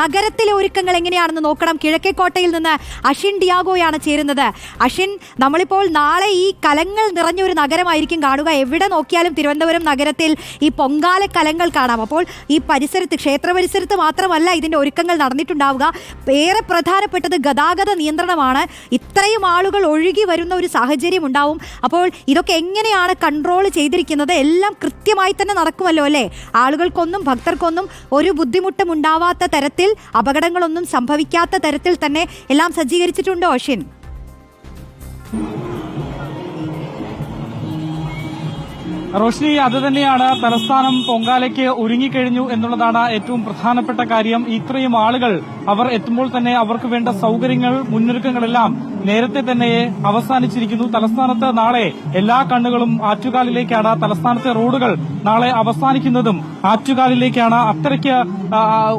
നഗരത്തിലെ ഒരുക്കങ്ങൾ എങ്ങനെയാണെന്ന് നോക്കണം. കിഴക്കേക്കോട്ടയിൽ നിന്ന് അഷിൻ ഡിയാഗോയാണ് ചേരുന്നത്. അഷിൻ നമ്മളിപ്പോൾ നാളെ ഈ കലങ്ങൾ നിറഞ്ഞ ഒരു നഗരമായിരിക്കും കാണുക. എവിടെ നോക്കിയാലും തിരുവനന്തപുരം നഗരത്തിൽ ഈ പൊങ്കാല കലങ്ങൾ കാണാം. അപ്പോൾ ഈ പരിസരത്ത് ക്ഷേത്ര പരിസരത്ത് മാത്രമല്ല ഇതിന്റെ ഒരുക്കങ്ങൾ നടന്നിട്ടുണ്ടാവുക. ഏറെ പ്രധാനപ്പെട്ടത് ഗതാഗത നിയന്ത്രണമാണ്. ഇത്രയും ആളുകൾ ഒഴുകി വരുന്ന ഒരു സാഹചര്യം ഉണ്ടാവും. അപ്പോൾ ഇതൊക്കെ എങ്ങനെയാണ് കൺട്രോൾ ചെയ്തിരിക്കുന്നത്? എല്ലാം കൃത്യമായി തന്നെ നടക്കുമല്ലോ അല്ലേ? ആളുകൾക്കൊന്നും ഭക്തർക്കൊന്നും ഒരു ബുദ്ധിമുട്ടും ഉണ്ടാവാത്ത തരത്തിൽ അപകടങ്ങളൊന്നും സംഭവിക്കാത്ത തരത്തിൽ തന്നെ എല്ലാം സജ്ജീകരിച്ചിട്ടുണ്ടോ അഷിൻ റോഷ്നി അത് തന്നെയാണ് തലസ്ഥാനം പൊങ്കാലയ്ക്ക് ഒരുങ്ങിക്കഴിഞ്ഞു എന്നുള്ളതാണ് ഏറ്റവും പ്രധാനപ്പെട്ട കാര്യം. ഇത്രയും ആളുകൾ അവർ എത്തുമ്പോൾ തന്നെ അവർക്ക് വേണ്ട സൌകര്യങ്ങൾ മുന്നൊരുക്കങ്ങളെല്ലാം നേരത്തെ തന്നെ അവസാനിച്ചിരിക്കുന്നു. തലസ്ഥാനത്ത് നാളെ എല്ലാ കണ്ണുകളും ആറ്റുകാലിലേക്കാണ് തലസ്ഥാനത്തെ റോഡുകൾ നാളെ അവസാനിക്കുന്നതും ആറ്റുകാലിലേക്കാണ്. അത്രയ്ക്ക്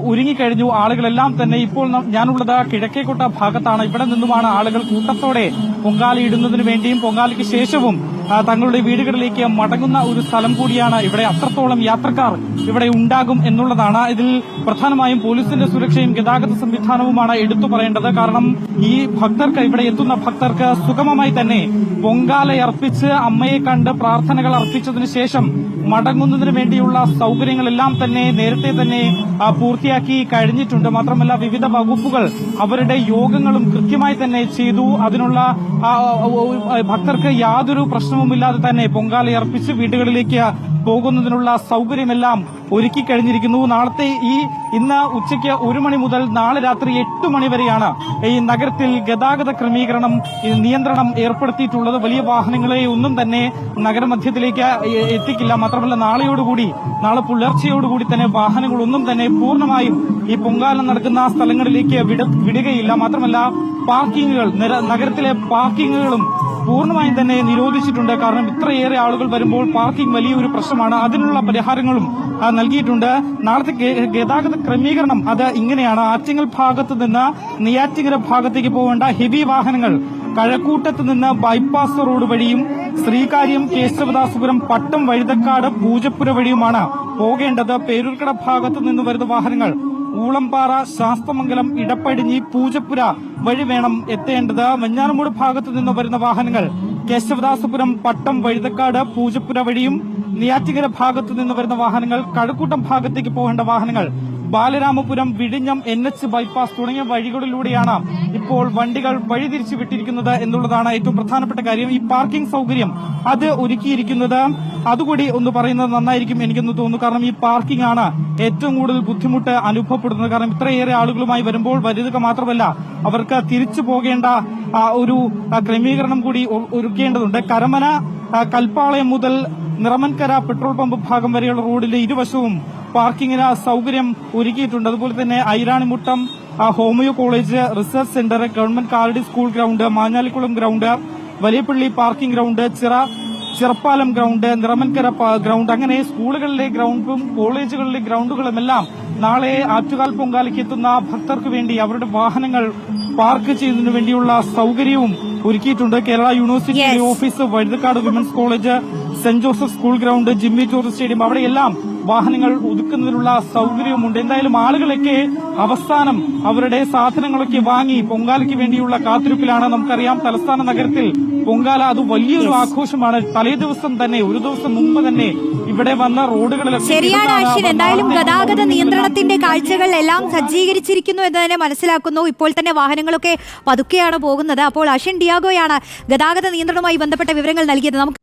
ഒരുങ്ങിക്കഴിഞ്ഞു ആളുകളെല്ലാം തന്നെ ഇപ്പോൾ ഞാനുള്ളത് കിഴക്കേക്കോട്ട ഭാഗത്താണ്. ഇവിടെ നിന്നുമാണ് ആളുകൾ കൂട്ടത്തോടെ പൊങ്കാലയിടുന്നതിനു വേണ്ടിയും പൊങ്കാലയ്ക്ക് ശേഷവും തങ്ങളുടെ വീടുകളിലേക്ക് മടങ്ങുന്ന ഒരു സ്ഥലം കൂടിയാണ് ഇവിടെ അത്രത്തോളം യാത്രക്കാർ ഇവിടെ ഉണ്ടാകും എന്നുള്ളതാണ്. ഇതിൽ പ്രധാനമായും പോലീസിന്റെ സുരക്ഷയും ഗതാഗത സംവിധാനവുമാണ് എടുത്തു പറയേണ്ടത്. കാരണം ഈ ഭക്തർക്ക് ഇവിടെ എത്തുന്ന ഭക്തർക്ക് സുഗമമായി തന്നെ പൊങ്കാലയർപ്പിച്ച് അമ്മയെ കണ്ട് പ്രാർത്ഥനകൾ അർപ്പിച്ചതിന് ശേഷം മടങ്ങുന്നതിന് വേണ്ടിയുള്ള സൌകര്യങ്ങളെല്ലാം തന്നെ നേരത്തെ തന്നെ പൂർത്തിയാക്കി കഴിഞ്ഞിട്ടുണ്ട്. മാത്രമല്ല വിവിധ വകുപ്പുകൾ അവരുടെ യോഗങ്ങളും കൃത്യമായി തന്നെ ചെയ്തു. അതിനുള്ള ഭക്തർക്ക് യാതൊരു പ്രശ്നവുമില്ലാതെ തന്നെ പൊങ്കാലി അർപ്പിച്ച് വീടുകളിലേക്ക് പോകുന്നതിനുള്ള സൗകര്യമെല്ലാം ഒരുക്കി കഴിഞ്ഞിരിക്കുന്നു. നാളത്തെ ഈ ഇന്ന് ഉച്ചയ്ക്ക് ഒരു മണി മുതൽ നാളെ രാത്രി എട്ട് മണി വരെയാണ് ഈ നഗരത്തിൽ ഗതാഗത ക്രമീകരണം നിയന്ത്രണം ഏർപ്പെടുത്തിയിട്ടുള്ളത്. വലിയ വാഹനങ്ങളെ ഒന്നും തന്നെ നഗരമധ്യത്തിലേക്ക് എത്തിക്കില്ല. മാത്രമല്ല നാളെയോടുകൂടി നാളെ പുലർച്ചയോടുകൂടി തന്നെ വാഹനങ്ങളൊന്നും തന്നെ പൂർണമായും ഈ പൊങ്കാലം നടക്കുന്ന സ്ഥലങ്ങളിലേക്ക് വിട വിടുകയില്ല. മാത്രമല്ല പാർക്കിങ്ങുകൾ നഗരത്തിലെ പാർക്കിങ്ങുകളും പൂർണമായും തന്നെ നിരോധിച്ചിട്ടുണ്ട്. കാരണം ഇത്രയേറെ ആളുകൾ വരുമ്പോൾ പാർക്കിംഗ് വലിയൊരു പ്രശ്നമാണ്. അതിനുള്ള പരിഹാരങ്ങളും നൽകിയിട്ടുണ്ട്. നാളത്തെ ഗതാഗത ക്രമീകരണം അത് ഇങ്ങനെയാണ്. ആറ്റിങ്ങൽ ഭാഗത്ത് നിന്ന് നെയ്യാറ്റിങ്ങര ഭാഗത്തേക്ക് പോകേണ്ട ഹെവി വാഹനങ്ങൾ കഴക്കൂട്ടത്ത് നിന്ന് ബൈപ്പാസ് റോഡ് വഴിയും ശ്രീകാര്യം കേശവദാസപുരം പട്ടം വഴുതക്കാട് പൂജപ്പുര വഴിയുമാണ് പോകേണ്ടത്. പേരൂർക്കട ഭാഗത്ത് നിന്ന് വരുന്ന വാഹനങ്ങൾ ഊളംപാറ ശാസ്തമംഗലം ഇടപ്പടിഞ്ഞി പൂജപ്പുര വഴി വേണം എത്തേണ്ടത്. വെഞ്ഞാറമൂട് ഭാഗത്തു നിന്ന് വരുന്ന വാഹനങ്ങൾ കേശവദാസപുരം പട്ടം വഴുതക്കാട് പൂജപ്പുര വഴിയും നെയ്യാറ്റിങ്കര ഭാഗത്തു നിന്ന് വരുന്ന വാഹനങ്ങൾ കഴക്കൂട്ടം ഭാഗത്തേക്ക് പോകേണ്ട വാഹനങ്ങൾ ബാലരാമപുരം വിഴിഞ്ഞം എൻ എച്ച് ബൈപ്പാസ് തുടങ്ങിയ വഴികളിലൂടെയാണ് ഇപ്പോൾ വണ്ടികൾ വഴിതിരിച്ചു വിട്ടിരിക്കുന്നത് എന്നുള്ളതാണ് ഏറ്റവും പ്രധാനപ്പെട്ട കാര്യം. ഈ പാർക്കിംഗ് സൗകര്യം അത് ഒരുക്കിയിരിക്കുന്നത്. അതുകൂടി ഒന്ന് പറയുന്നത് നന്നായിരിക്കും എനിക്കൊന്ന് തോന്നുന്നു. കാരണം ഈ പാർക്കിംഗ് ആണ് ഏറ്റവും കൂടുതൽ ബുദ്ധിമുട്ട് അനുഭവപ്പെടുന്നത്. കാരണം ഇത്രയേറെ ആളുകളുമായി വരുമ്പോൾ വരുതുക മാത്രമല്ല അവർക്ക് തിരിച്ചു പോകേണ്ട ഒരു ക്രമീകരണം കൂടി ഒരുക്കേണ്ടതുണ്ട്. കരമന കൽപ്പാളയം മുതൽ നിറമൻകര പെട്രോൾ പമ്പ് ഭാഗം വരെയുള്ള റോഡിലെ ഇരുവശവും പാർക്കിങ്ങിന് സൗകര്യം ഒരുക്കിയിട്ടുണ്ട്. അതുപോലെ തന്നെ Iranimuttam homeo college research centre government Kaladi school ground Manjalikulam ground Valiyapally parking ground ചിറ Chirappalam ground Niramankara ground ground അങ്ങനെ സ്കൂളുകളിലെ ഗ്രൌണ്ടും കോളേജുകളിലെ ഗ്രൌണ്ടുകളുമെല്ലാം നാളെ ആറ്റുകാൽ പൊങ്കാലയ്ക്ക് എത്തുന്ന ഭക്തർക്ക് വേണ്ടി അവരുടെ വാഹനങ്ങൾ പാർക്ക് ചെയ്യുന്നതിനു വേണ്ടിയുള്ള സൌകര്യവും ഒരുക്കിയിട്ടുണ്ട്. Kerala university office Vazhuthacaud women's college Saint Joseph school ground Jimmy George stadium അവിടെയെല്ലാം വാഹനങ്ങൾ ഒതുക്കുന്നതിനുള്ള സൗകര്യവുമുണ്ട്. എന്തായാലും ആളുകളൊക്കെ അവസാനം അവരുടെ സാധനങ്ങളൊക്കെ വാങ്ങി പൊങ്കാലയ്ക്ക് വേണ്ടിയുള്ള കാത്തിരിപ്പിലാണ് നമുക്കറിയാം. തലസ്ഥാന നഗരത്തിൽ പൊങ്കാല അത് വലിയൊരു ആഘോഷമാണ്. തലേ ദിവസം തന്നെ ഒരു ദിവസം മുമ്പ് തന്നെ ഇവിടെ വന്ന റോഡുകളിലൊക്കെ ശരിയാണ് അശ്വിൻ. എന്തായാലും ഗതാഗത നിയന്ത്രണത്തിന്റെ കാഴ്ചകൾ എല്ലാം സജ്ജീകരിച്ചിരിക്കുന്നു എന്ന് തന്നെ മനസ്സിലാക്കുന്നു. ഇപ്പോൾ തന്നെ വാഹനങ്ങളൊക്കെ പതുക്കെയാണ് പോകുന്നത്. അപ്പോൾ അശ്വിൻ ഡിയാഗോയാണ് ഗതാഗത നിയന്ത്രണവുമായി ബന്ധപ്പെട്ട വിവരങ്ങൾ നൽകിയത്. നമുക്ക്